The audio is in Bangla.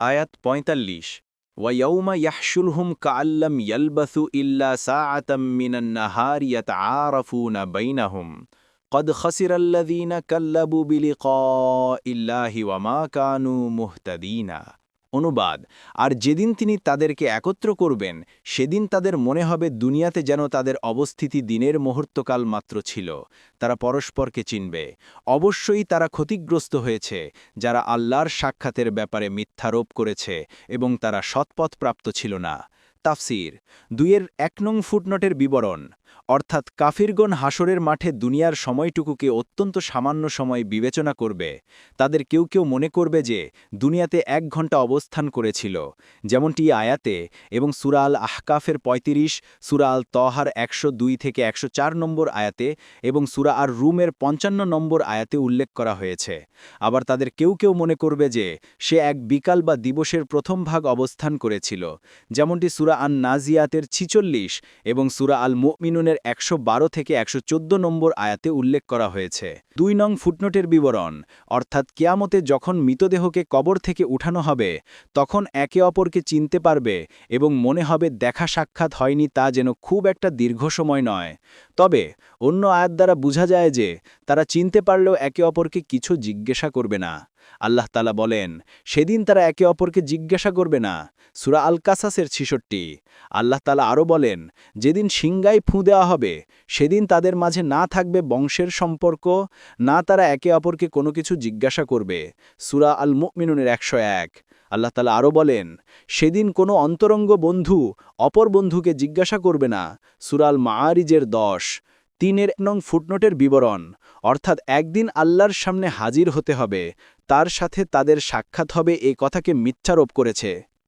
আয়াত পঁয়তাল্লিশ ওয়াইয়ৌমা ইয়াহশুরহুম কাল্লাম ইয়ালবাসু ইল্লা সাআতাম মিনান নাহার ইয়াতআরাফুনা বাইনাহুম قد خسر الذين كذبوا بلقاء الله وما كانوا مهتدين অনুবাদ। আর যেদিন তিনি তাদেরকে একত্র করবেন, সেদিন তাদের মনে হবে দুনিয়াতে যেন তাদের অবস্থিতি দিনের মুহূর্তকাল মাত্র ছিল। তারা পরস্পরকে চিনবে। অবশ্যই তারা ক্ষতিগ্রস্ত হয়েছে, যারা আল্লাহর সাক্ষাতের ব্যাপারে মিথ্যারোপ করেছে এবং তারা সৎপথপ্রাপ্ত ছিল না। তাফসির। দুইয়ের এক নং ফুটনটের বিবরণ। অর্থাৎ কাফিরগণ হাসরের মাঠে দুনিয়ার সময়টুকুকে অত্যন্ত সামান্য সময় বিবেচনা করবে। তাদের কেউ কেউ মনে করবে যে, দুনিয়াতে এক ঘণ্টা অবস্থান করেছিল, যেমনটি আয়াতে এবং সুরা আল আহকাফের ৩৫ সুরা আল তহার একশো দুই থেকে একশো চার নম্বর আয়াতে এবং সুরা আর রুমের পঞ্চান্ন নম্বর আয়াতে উল্লেখ করা হয়েছে। আবার তাদের কেউ কেউ মনে করবে যে, সে এক বিকাল বা দিবসের প্রথম ভাগ অবস্থান করেছিল, যেমনটি সুরা আন নাজিয়াতের ছিচল্লিশ এবং সুরা আল মুমিনুনের একশো থেকে একশো চোদ্দ নম্বর আয়াতে উল্লেখ করা হয়েছে। দুই নং ফুটনোটের বিবরণ, অর্থাৎ কেয়ামতে যখন মৃতদেহকে কবর থেকে উঠানো হবে, তখন একে অপরকে চিনতে পারবে এবং মনে হবে দেখা সাক্ষাৎ হয়নি তা যেন খুব একটা দীর্ঘ সময় নয়। তবে অন্য আয়াত দ্বারা বোঝা যায় যে তারা চিনতে পারলেও একে অপরকে কিছু জিজ্ঞাসা করবে না। আল্লাহ তালা বলেন, সেদিন তারা একে অপরকে জিজ্ঞাসা করবে না। সুরা আল কাসাসের ছিষট্টি। আল্লাহ তালা আরও বলেন, যেদিন সিংগায় ফুঁ দেওয়া হবে, সেদিন তাদের মাঝে না থাকবে বংশের সম্পর্ক, না তারা একে অপরকে কোনো কিছু জিজ্ঞাসা করবে। সুরা আল মুমিনুনের একশো এক। আল্লাহ তালা আরও বলেন, সেদিন কোনো অন্তরঙ্গ বন্ধু অপর বন্ধুকে জিজ্ঞাসা করবে না। সুরাল মাআরিজের দশ। তিনের নং ফুটনোটের বিবরণ, অর্থাৎ একদিন আল্লাহর সামনে হাজির হতে হবে, তার সাথে তাদের সাক্ষাৎ হবে এ কথাকে মিথ্যারোপ করেছে।